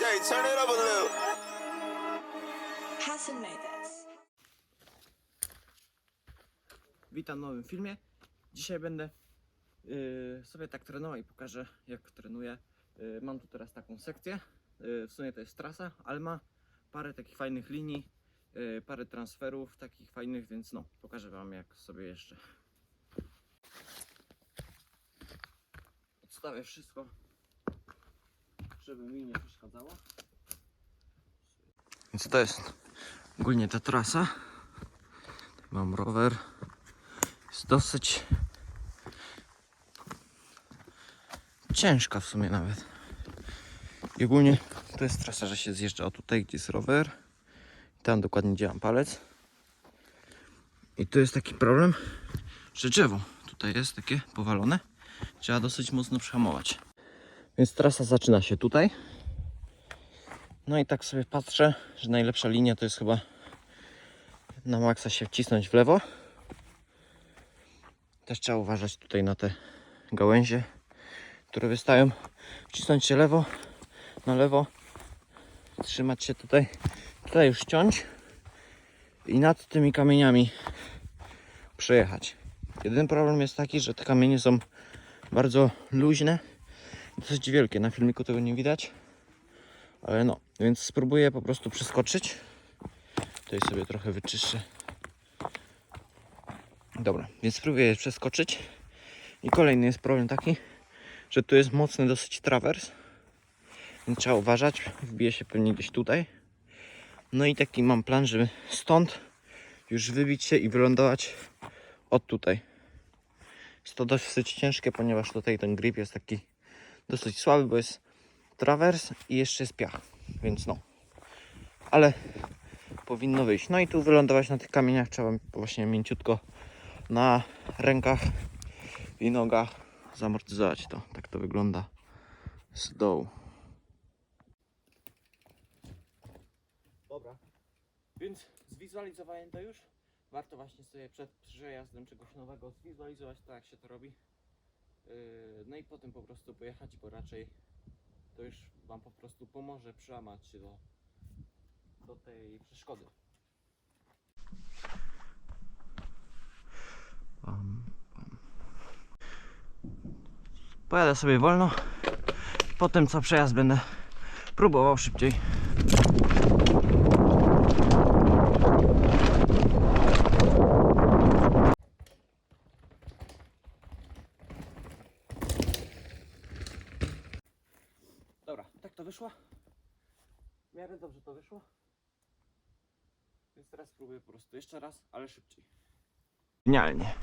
Jay, turn it up a little. Hassan made this. Witam w nowym filmie. Dzisiaj będę yy, sobie tak trenował i pokażę jak trenuję. Yy, mam tu teraz taką sekcję. Yy, w sumie to jest trasa, ale ma parę takich fajnych linii, yy, parę transferów takich fajnych, więc no, pokażę Wam jak sobie jeszcze. Odstawię wszystko, żeby mi nie przeszkadzało. Więc to jest ogólnie ta trasa. Mam rower. Jest dosyć ciężka w sumie nawet. I ogólnie to jest trasa, że się zjeżdża o tutaj, gdzie jest rower. Tam dokładnie gdzie mam palec. I tu jest taki problem, że drzewo tutaj jest takie powalone. Trzeba dosyć mocno przehamować. Więc trasa zaczyna się tutaj. No i tak sobie patrzę, że najlepsza linia to jest chyba na maksa się wcisnąć w lewo. Też trzeba uważać tutaj na te gałęzie, które wystają. Wcisnąć się lewo, na lewo. Trzymać się tutaj. Tutaj już ciąć. I nad tymi kamieniami przejechać. Jedyny problem jest taki, że te kamienie są bardzo luźne. Dosyć wielkie. Na filmiku tego nie widać. Ale no, więc spróbuję po prostu przeskoczyć. Tutaj sobie trochę wyczyszczę. Dobra, więc spróbuję przeskoczyć. I kolejny jest problem taki, że tu jest mocny dosyć trawers. Więc trzeba uważać. Wbije się pewnie gdzieś tutaj. No i taki mam plan, żeby stąd już wybić się i wylądować od tutaj. Jest to dosyć ciężkie, ponieważ tutaj ten grip jest taki dosyć słaby, bo jest trawers i jeszcze jest piach. Więc no. Ale powinno wyjść. No i tu wylądować na tych kamieniach trzeba właśnie mięciutko na rękach i nogach zamortyzować to. Tak to wygląda z dołu. Dobra, więc zwizualizowałem to już. Warto właśnie sobie przed przejazdem czegoś nowego zwizualizować to jak się to robi. Yy, No i potem po prostu pojechać, bo raczej to już Wam po prostu pomoże przełamać się do, do tej przeszkody. Pojadę sobie wolno. Potem co przejazd będę próbował szybciej. Wyszło. W miarę dobrze to wyszło. Więc teraz spróbuję po prostu jeszcze raz, ale szybciej. Genialnie.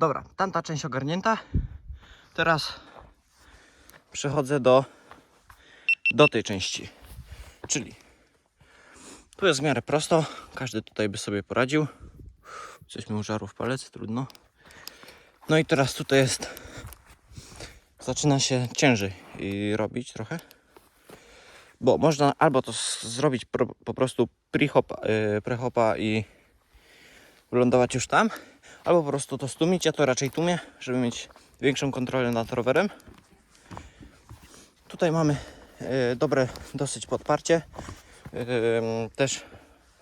Dobra, tamta część ogarnięta. Teraz przechodzę do, do tej części. Czyli tu jest w miarę prosto. Każdy tutaj by sobie poradził. Coś mi użarło w palec, trudno. No i teraz tutaj jest. Zaczyna się ciężej i robić trochę. Bo można albo to zrobić po prostu prehopa, yy, prehopa i wylądować już tam, albo po prostu to stłumić. Ja to raczej tłumię, żeby mieć większą kontrolę nad rowerem. Tutaj mamy e, dobre dosyć podparcie. E, też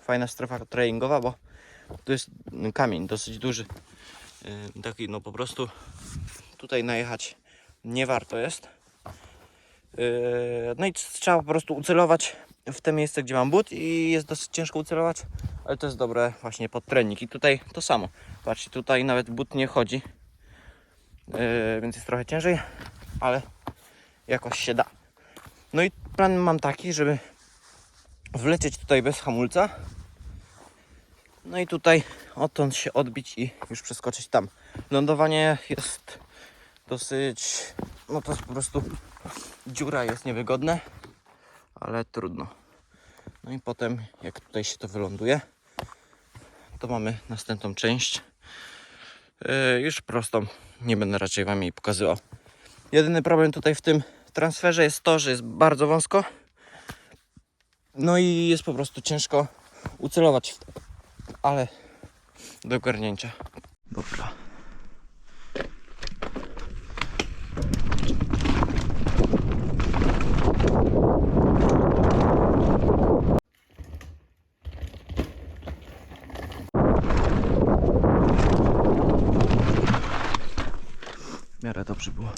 fajna strefa treningowa, bo tu jest kamień dosyć duży. E, taki no po prostu tutaj najechać nie warto jest. No i trzeba po prostu ucelować w te miejsce, gdzie mam but i jest dosyć ciężko ucelować, ale to jest dobre właśnie pod trening. I tutaj to samo. Patrzcie, tutaj nawet but nie chodzi, e, więc jest trochę ciężej, ale jakoś się da. No i plan mam taki, żeby wlecieć tutaj bez hamulca. No i tutaj odtąd się odbić i już przeskoczyć tam. Lądowanie jest dosyć, no to jest po prostu dziura jest niewygodne, ale trudno. No i potem jak tutaj się to wyląduje, to mamy następną część. Yy, już prostą. Nie będę raczej Wam jej pokazywał. Jedyny problem tutaj w tym transferze jest to, że jest bardzo wąsko. No i jest po prostu ciężko ucelować, ale do ogarnięcia. Dobra. Dobrze było.